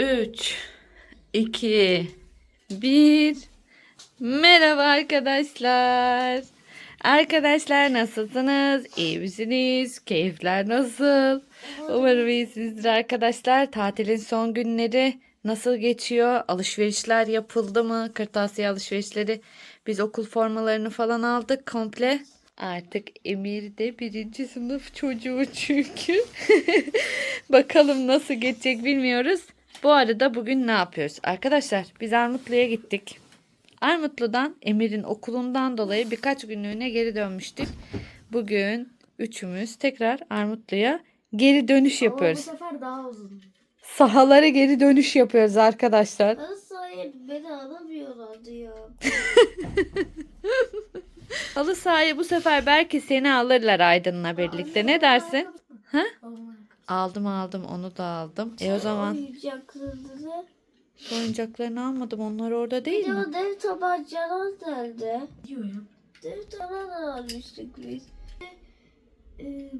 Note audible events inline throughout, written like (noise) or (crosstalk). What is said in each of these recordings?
3 2 1 Merhaba arkadaşlar. Arkadaşlar nasılsınız? İyi misiniz? Keyifler nasıl? Umarım iyisinizdir arkadaşlar. Tatilin son günleri nasıl geçiyor? Alışverişler yapıldı mı? Kırtasiye alışverişleri. Biz okul formalarını falan aldık komple. Artık Emir de birinci sınıf çocuğu çünkü. (laughs) Bakalım nasıl geçecek bilmiyoruz. Bu arada bugün ne yapıyoruz? Arkadaşlar biz Armutlu'ya gittik. Armutlu'dan Emir'in okulundan dolayı birkaç günlüğüne geri dönmüştük. Bugün üçümüz tekrar Armutlu'ya geri dönüş Ama yapıyoruz. bu sefer daha uzun. Sahalara geri dönüş yapıyoruz arkadaşlar. Nasıl sahip beni alamıyorlardı ya. (laughs) Halı sahayı bu sefer belki seni alırlar Aydın'la birlikte. Ne dersin? Ha? Aldım aldım onu da aldım. E o zaman Oyuncaklarını. oyuncaklarını almadım. Onlar orada değil Bir de mi? o dev tabancalar nerede? Diyorum. Dev tabancalar almıştık biz. Ee,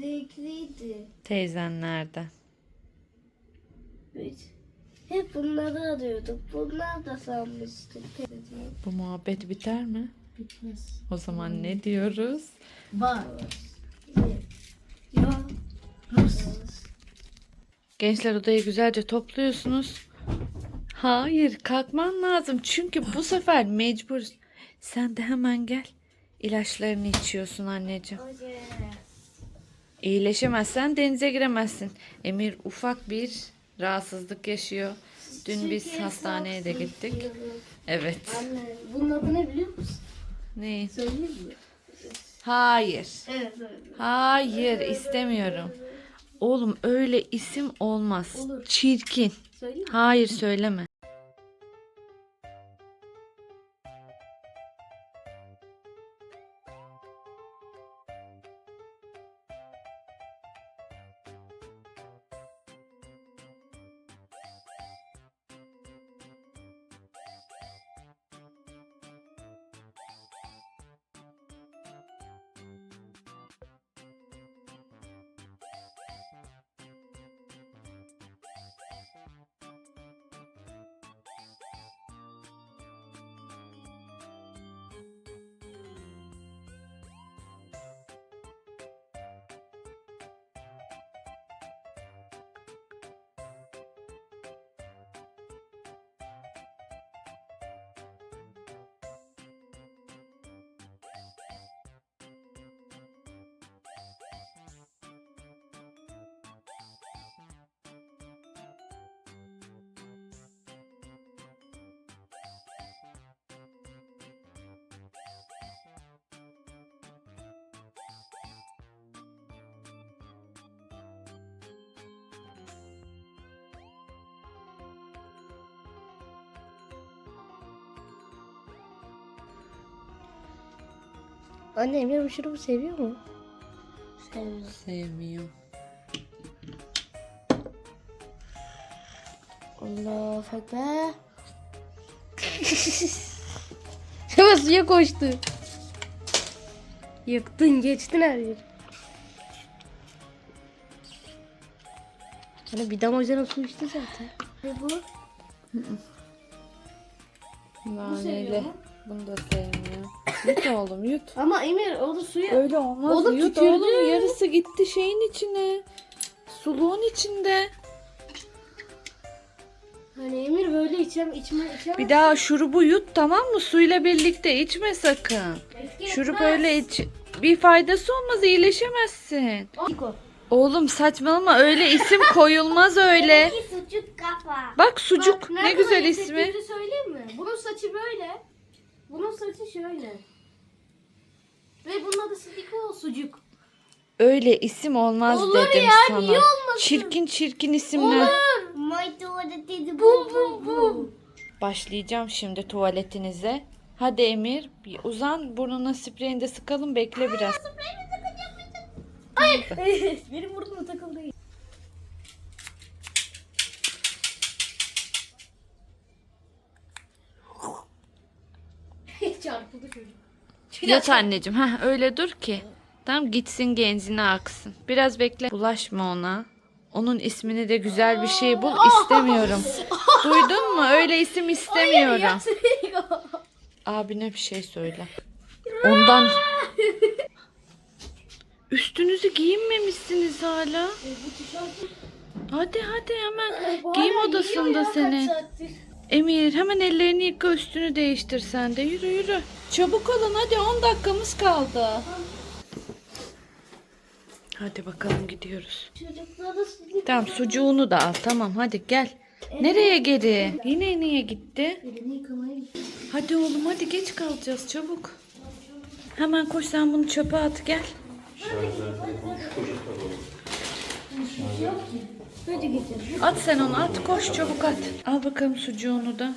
Zevkliydi. Teyzenlerde. Biz hep bunları arıyorduk. Bunlar da sanmıştık. Bu muhabbet biter mi? Bitmez. O zaman ne diyoruz? Var. Ya. Rus. Gençler odayı güzelce topluyorsunuz. Hayır kalkman lazım. Çünkü bu sefer mecbur. Sen de hemen gel. İlaçlarını içiyorsun anneciğim. İyileşemezsen denize giremezsin. Emir ufak bir rahatsızlık yaşıyor. Dün biz Türkiye hastaneye de gittik. istiyorum. Evet. Anne bunun adı ne biliyor musun? Ne? Söyleyeyim mi? Hayır. Evet evet. Hayır istemiyorum. Oğlum öyle isim olmaz. Olur. Çirkin. Söyleyeyim mi? Hayır söyleme. Anne Emre bu şurubu seviyor mu? Seviyor. Sevmiyorum. Allah ekber. (laughs) Hemen suya koştu. Yıktın geçtin her yeri. Hani bir damacana su içti zaten. Ne bu? Naneli. Bunu da sevmiyor. Yut oğlum yut. Ama Emir o da suya... Öyle olmaz. Oğlum yut tükürdü. oğlum. Yarısı gitti şeyin içine. Suluğun içinde. Hani Emir böyle içem, içme, içemez. Bir daha şurubu yut tamam mı? Suyla birlikte içme sakın. Şurup öyle iç. Bir faydası olmaz iyileşemezsin. Niko. Oğlum saçmalama öyle isim koyulmaz öyle. sucuk kafa. Bak sucuk Bak, ne güzel ismi. tepkisi söyleyeyim mi? Bunun saçı böyle. Bunun saçı şöyle. Ve bunun adı Sidiko sucuk. Öyle isim olmaz Olur dedim ya, sana. niye olmasın? Çirkin çirkin isimler. My tuvaletiydi bum bum bum. Başlayacağım şimdi tuvaletinize. Hadi Emir bir uzan burnuna spreyini de sıkalım bekle biraz. (laughs) Benim burnuma takıldı. (laughs) Çarpıldı çocuk. Yat anneciğim. Heh, öyle dur ki. Tam gitsin genzine aksın. Biraz bekle. Bulaşma ona. Onun ismini de güzel bir şey bul. (laughs) istemiyorum. Duydun mu? Öyle isim istemiyorum. Abine bir şey söyle. Ondan Üstünüzü giyinmemişsiniz hala. Hadi hadi hemen. Giyim odasında senin. Emir hemen ellerini yıka üstünü değiştir sen de. Yürü yürü. Çabuk olun hadi 10 dakikamız kaldı. Hadi bakalım gidiyoruz. Çocuklara sidik Tamam sucuğunu da al tamam hadi gel. Nereye geri? Yine niye gitti? elini yıkamaya gitti. Hadi oğlum hadi geç kalacağız çabuk. Hemen koş sen bunu çöpe at gel. Hadi getir. At sen onu at koş çabuk at. Al bakalım sucuğunu da.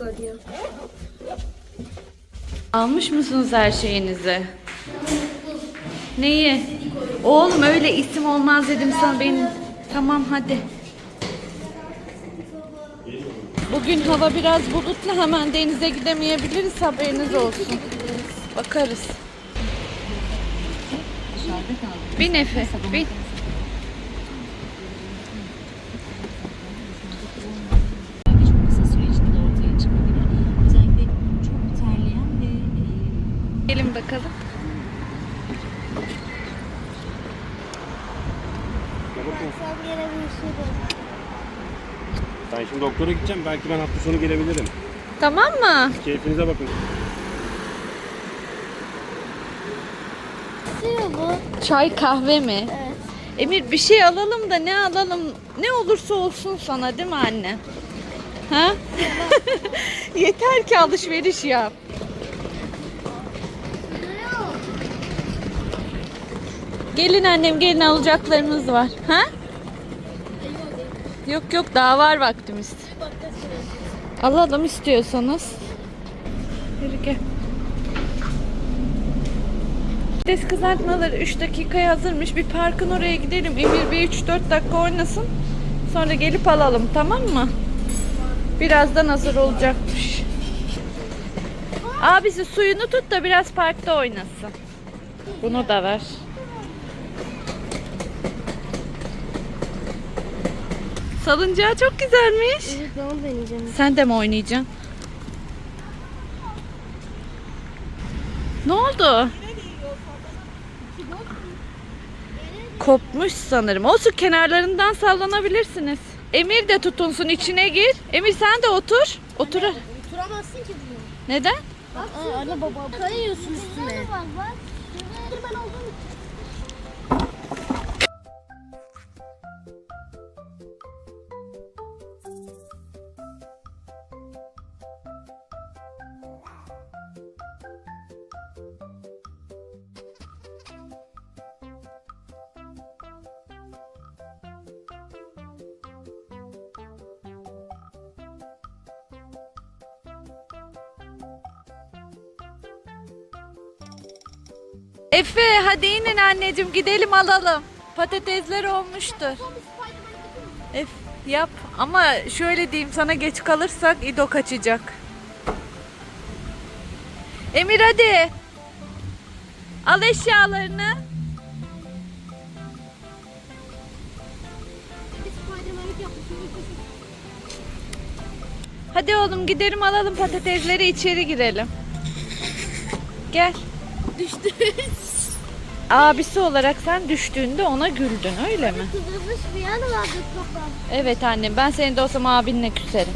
Arıyor. Almış mısınız her şeyinizi? Neyi? Oğlum öyle isim olmaz dedim sana benim. Tamam hadi. Bugün hava biraz bulutlu hemen denize gidemeyebiliriz haberiniz olsun. Bakarız. Bin Efe bin. Gelin bakalım. Ben şimdi doktora gideceğim. Belki ben hafta sonu gelebilirim. Tamam mı? Keyfinize bakın. Nasıl bu? Çay kahve mi? Evet. Emir bir şey alalım da ne alalım? Ne olursa olsun sana değil mi anne? Ha? (laughs) Yeter ki alışveriş yap. Gelin annem gelin alacaklarımız var. Ha? Yok yok daha var vaktimiz. Alalım istiyorsanız. Yürü gel. Patates kızartmaları 3 dakikaya hazırmış. Bir parkın oraya gidelim. Emir bir 3-4 dakika oynasın. Sonra gelip alalım tamam mı? Birazdan hazır olacakmış. Abisi suyunu tut da biraz parkta oynasın. Bunu da ver. Salıncağı çok güzelmiş. Evet ben onu deneyeceğim. Sen de mi oynayacaksın? Ne oldu? Kopmuş sanırım. Olsun kenarlarından sallanabilirsiniz. Emir de tutunsun içine gir. Emir sen de otur. Otur. Oturamazsın ki bunu. Neden? Bak Aa, anne baba. Kayıyorsun üstüne. Bak bak. Ben oldum. Efe hadi inin anneciğim gidelim alalım. Patatesler olmuştur. Ef yap ama şöyle diyeyim sana geç kalırsak İdo kaçacak. Emir hadi. Al eşyalarını. Hadi oğlum gidelim alalım patatesleri içeri girelim. Gel. Düştü. Abisi olarak sen düştüğünde ona güldün öyle mi? Kızılmış bir yanı vardı kafa. Evet annem ben senin de olsam abinle küserim.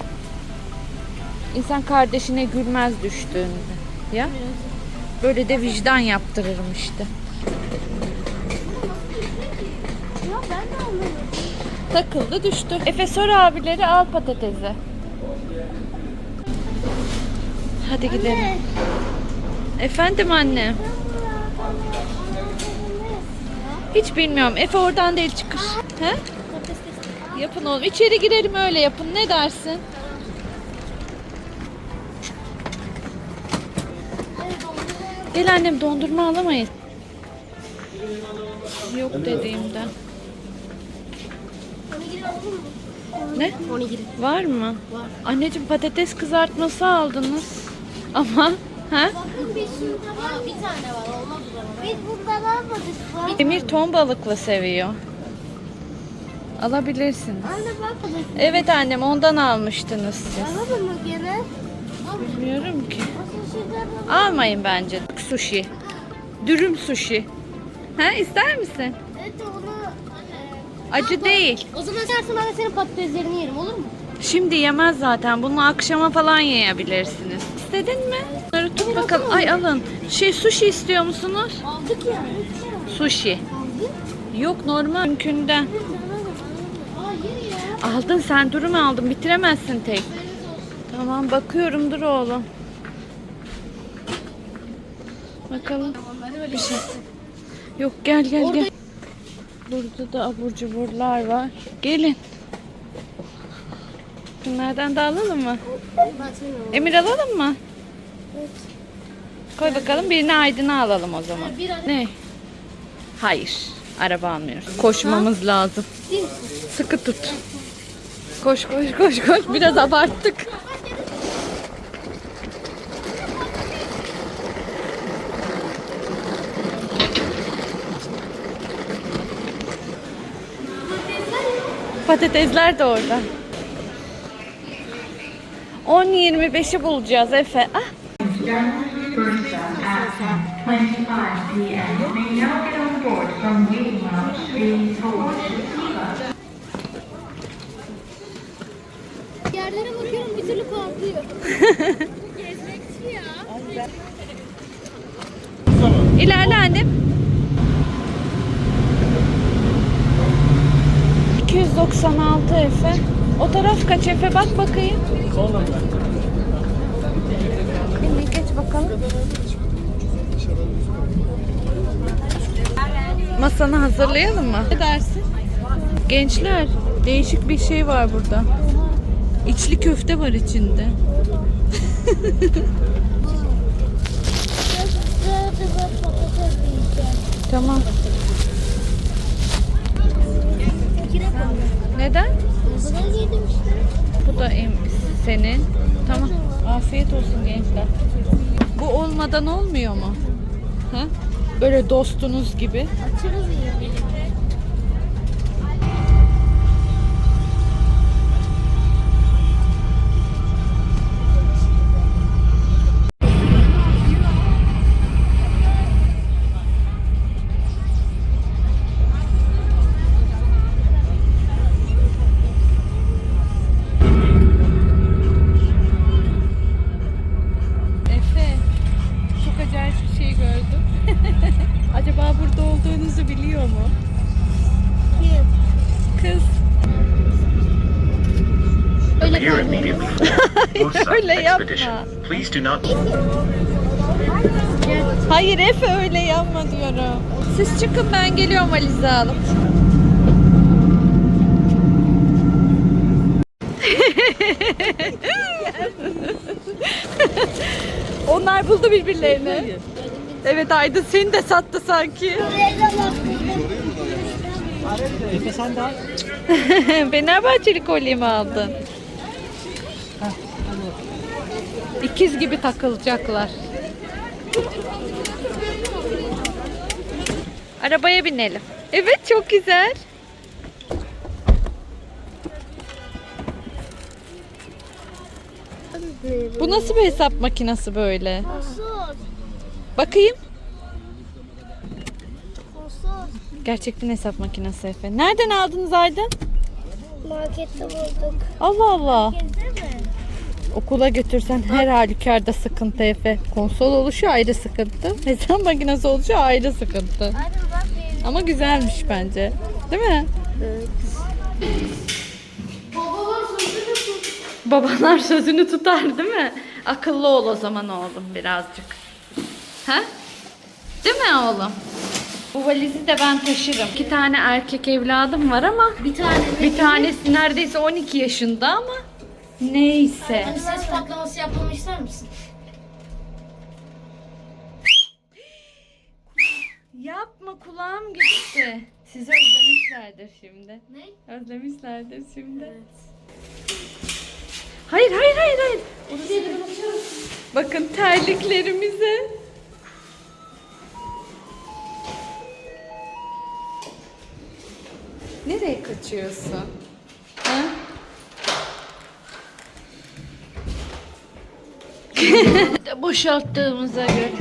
İnsan kardeşine gülmez düştüğünde. Ya? Böyle de vicdan yaptırırım işte. Ya ben de anlamadım. Takıldı düştü. Efe sor abileri al patatesi. Hadi gidelim. Efendim anne. Hiç bilmiyorum. Efe oradan değil çıkış. He? Yapın oğlum. İçeri girelim öyle yapın. Ne dersin? Gel annem dondurma alamayız. Yok dediğimde. Ne? Onigiri. Var mı? Var. Anneciğim patates kızartması aldınız. Ama ha? Bakın bir sürü var. Bir tane var? Biz bundan almadık mı? Emir ton balıklı seviyor. Alabilirsiniz. Anne bak. Evet annem ondan almıştınız siz. Alalım mı gene? Bilmiyorum ki. Almayın bence. Sushi. Dürüm sushi. Ha ister misin? Evet onu... Acı değil. O zaman ben de senin patateslerini yerim olur mu? Şimdi yemez zaten. Bunu akşama falan yiyebilirsiniz. İstedin mi? Bunları tut bakalım. Ay alın. Şey sushi istiyor musunuz? Aldık ya. Sushi. Yok normal mümkünden. Aldın sen dürüm aldın. Bitiremezsin tek. Tamam bakıyorum dur oğlum. Bakalım. Bir şey. Yok gel gel gel. Burada da abur cuburlar var. Gelin. Bunlardan da alalım mı? Emir alalım mı? Koy bakalım birini Aydın'a alalım o zaman. Ne? Hayır. Araba almıyoruz. Koşmamız lazım. Sıkı tut. Koş koş koş koş. Biraz abarttık. Patatesler de orada. 10-25'i bulacağız Efe. Ah. Bursa at 25 p.m. May now get on board from Waiting Lounge 3 towards Shiva. Yerlere bakıyorum bir türlü kalkıyor. Gezmekçi (laughs) ya. İlerle annem. 296 Efe. O taraf kaç Efe? Bak bakayım. Şimdi geç bakalım. Masanı hazırlayalım mı? Ne dersin? Gençler, değişik bir şey var burada. İçli köfte var içinde. Tamam. Neden? Bu da senin. Tamam. Afiyet olsun gençler. Bu olmadan olmuyor mu? Ha? Böyle dostunuz gibi. Açarız ya. Öyle yapma. Please do not Hayır Efe öyle yapma diyorum. Siz çıkın ben geliyorum valizi alıp. (laughs) Onlar buldu birbirlerini. Evet Aydın seni de sattı sanki. (laughs) Fenerbahçeli kolye mi aldın? İkiz gibi takılacaklar. Arabaya binelim. Evet çok güzel. Bu nasıl bir hesap makinesi böyle? Bakayım. Konsol. Gerçekten hesap makinesi Efe. Nereden aldınız Aydın? Markette bulduk. Allah Allah. Mi? Okula götürsen her halükarda sıkıntı Efe. Konsol oluşu ayrı sıkıntı. (laughs) Hesap makinesi oluşu ayrı sıkıntı. Ama güzelmiş bence. Değil mi? Babalar sözünü tut. Babalar sözünü tutar değil mi? Akıllı ol o zaman oğlum birazcık. Ha? Değil mi oğlum? Bu valizi de ben taşırım. İki tane erkek evladım var ama Bir tane bir tanesi neredeyse 12 yaşında ama Neyse. Hadi ses patlaması yapmamı ister misin? Yapma kulağım gitti. Sizi özlemişlerdir şimdi. Ne? Özlemişlerdir şimdi. Evet. Hayır hayır hayır hayır. Bakın terliklerimize. Nereye kaçıyorsun? (laughs) Boşalttığımıza göre.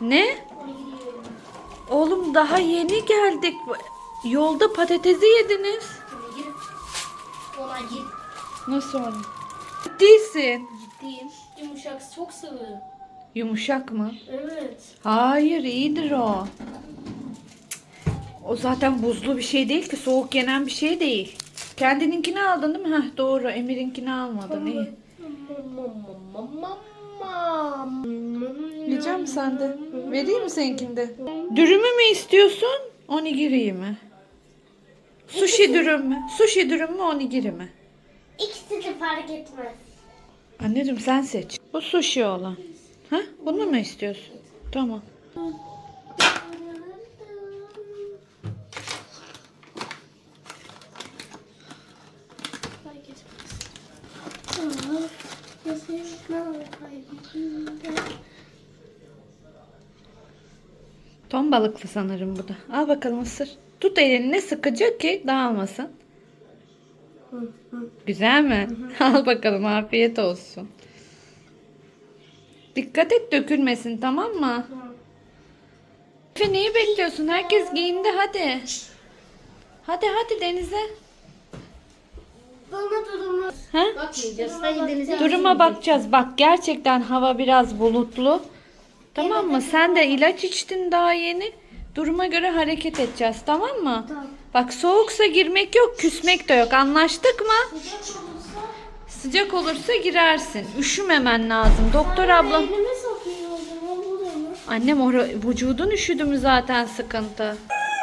Ne? Oğlum daha yeni geldik. Yolda patatesi yediniz. Ona git. Nasıl oldu? Değilsin. Ciddiyim. Yumuşak çok sıvı. Yumuşak mı? Evet. Hayır iyidir o. O zaten buzlu bir şey değil ki soğuk yenen bir şey değil. Kendininkini aldın değil mi? Heh, doğru Emir'inkini almadın iyi. Yiyeceğim mi sen de? Vereyim mi seninkinde? Dürümü mü istiyorsun? Onigiri'yi mi? Sushi dürüm mü? Sushi dürüm mü onigiri mi? İkisi de fark etmez. Anneciğim sen seç. Bu sushi olan. Ha? Bunu mu istiyorsun? Tamam. Fark etmez. Ton balıklı sanırım bu da. Al bakalım ısır. Tut elini sıkıcı ki dağılmasın. Güzel mi? (laughs) Al bakalım afiyet olsun. Dikkat et dökülmesin tamam mı? Efe neyi bekliyorsun? Herkes giyindi hadi. Hadi hadi denize. Bana durumu Ha? bakmayacağız. Hadi denize Duruma bakacağız. Bak gerçekten hava biraz bulutlu. Tamam mı? Sen de ilaç içtin daha yeni. Duruma göre hareket edeceğiz tamam mı? Bak soğuksa girmek yok, küsmek de yok. Anlaştık mı? Sıcak olursa girersin. Üşümemen lazım. Doktor ablam. Elime sokuyor o zaman olur mu? Annem ora vücudun üşüdü mü zaten sıkıntı.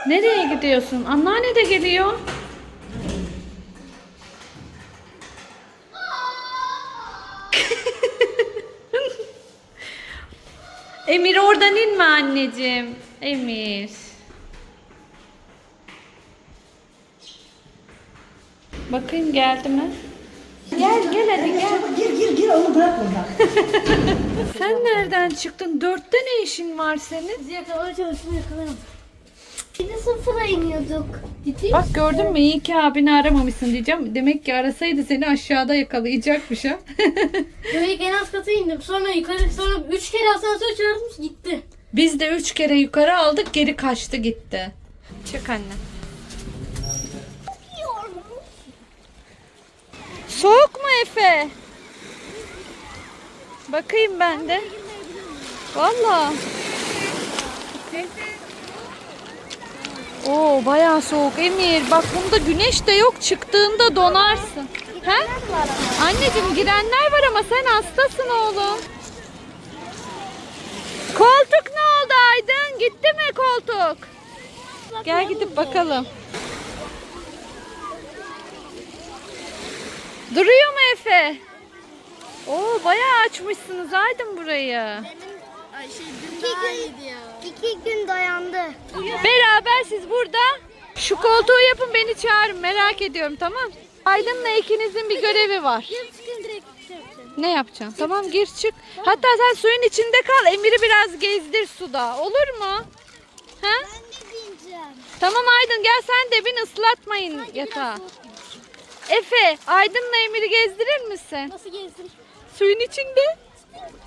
Nereye gidiyorsun? Anneanne de geliyor. Emir oradan inme anneciğim. Emir. Bakayım geldi mi? Gel gel hadi gel. Gir gir gir onu bırak orada. (laughs) Sen nereden çıktın? Dörtte ne işin var senin? Bizi yakalamaya çalıştım yakalayamadım. Bir de sıfıra iniyorduk. Ciddi Bak gördün mü iyi ki abini aramamışsın diyeceğim. Demek ki arasaydı seni aşağıda yakalayacakmış ha. (laughs) Demek en az kata indim. Sonra yukarı sonra üç kere asansör çağırdım gitti. Biz de üç kere yukarı aldık geri kaçtı gitti. Çık anne. Soğuk mu Efe? Bakayım ben de. Valla. Oo bayağı soğuk Emir. Bak bunda güneş de yok. Çıktığında donarsın. He? Anneciğim girenler var ama sen hastasın oğlum. Koltuk ne oldu Aydın? Gitti mi koltuk? Gel gidip bakalım. Duruyor mu Efe? Oo bayağı açmışsınız Aydın burayı. İki gün, iki gün dayandı. Beraber siz burada şu koltuğu yapın beni çağırın merak ediyorum tamam. Aydın'la ikinizin bir görevi var. Ne yapacaksın? Tamam gir çık. Hatta sen suyun içinde kal. Emir'i biraz gezdir suda. Olur mu? Ha? Tamam Aydın gel sen de bin ıslatmayın yatağı. Efe Aydın'la Emir'i gezdirir misin? Nasıl gezdim? Suyun içinde.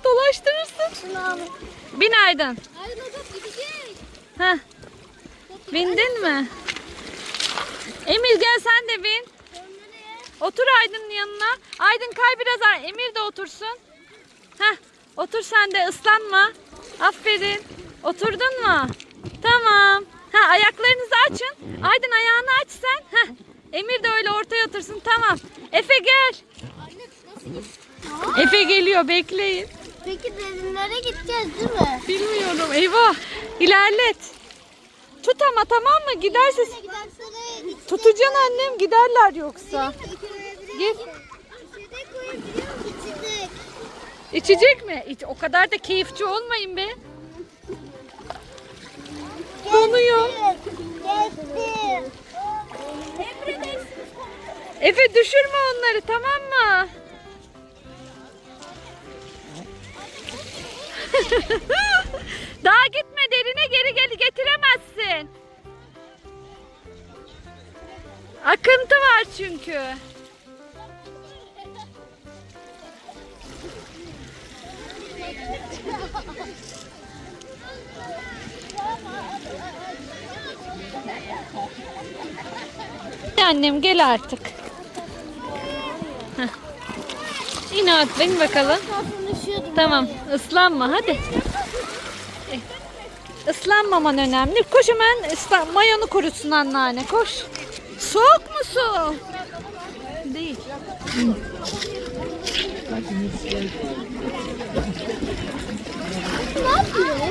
Dolaştırırsın. Şunu alın. Bin Aydın. Hayır hocam gidecek. Heh. Bindin mi? Emir gel sen de bin. Otur Aydın'ın yanına. Aydın kay biraz Emir de otursun. Heh. Otur sen de ıslanma. Aferin. Oturdun mu? Tamam. Ha ayaklarınızı açın. Aydın ayağını aç sen. Heh. Emir de öyle ortaya otursun. Tamam. Efe gel. Efe geliyor bekleyin. Peki derinlere gideceğiz değil mi? Bilmiyorum. Eyvah. İlerlet. Tut ama tamam mı? Giderse tutacaksın annem giderler yoksa. Gir. İçecek mi? İç, o kadar da keyifçi olmayın be. Donuyor. Efe düşürme onları tamam mı? (laughs) Daha gitme derine geri gel getiremezsin. Akıntı var çünkü. Annem gel artık. Heh. İn atlayın bakalım. Tamam ıslanma hadi. Eh, Islanmaman önemli. Koş hemen ıslan, mayonu kurusun anneanne koş. Soğuk mu su? Değil.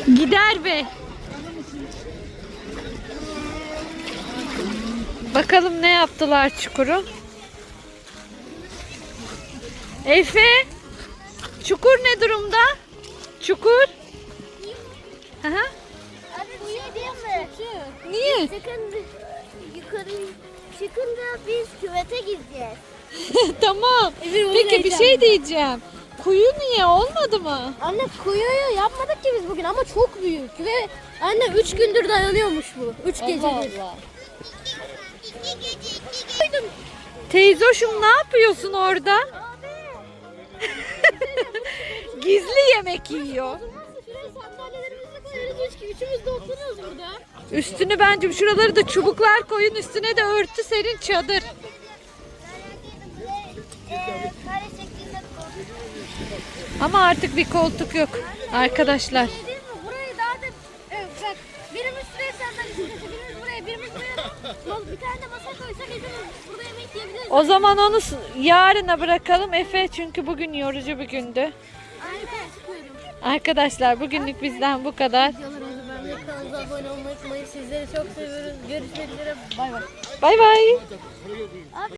Gider be. Bakalım ne yaptılar çukuru. Efe, çukur ne durumda? Çukur. Hı hı. Abi bu şey mi? Niye? Çıkın yukarı çıkınca biz küvete gideceğiz. (laughs) tamam. Peki bir şey diyeceğim. Kuyu niye olmadı mı? Anne kuyuyu yapmadık ki biz bugün ama çok büyük ve anne 3 gündür dayanıyormuş bu. 3 gecedir. Teyzoşum ne yapıyorsun orada? (laughs) Gizli yemek yiyor. Üçümüz de oturuyoruz burada. Üstünü bence şuraları da çubuklar koyun üstüne de örtü serin çadır. kare şeklinde Ama artık bir koltuk yok arkadaşlar. O zaman onu yarına bırakalım Efe çünkü bugün yorucu bir gündü. Arkadaşlar bugünlük bizden bu kadar. Videolarımızı beğenmeyi, kanalımıza abone olmayı unutmayın. Sizleri çok seviyoruz. Görüşmek üzere. Bay bay. Bay bay.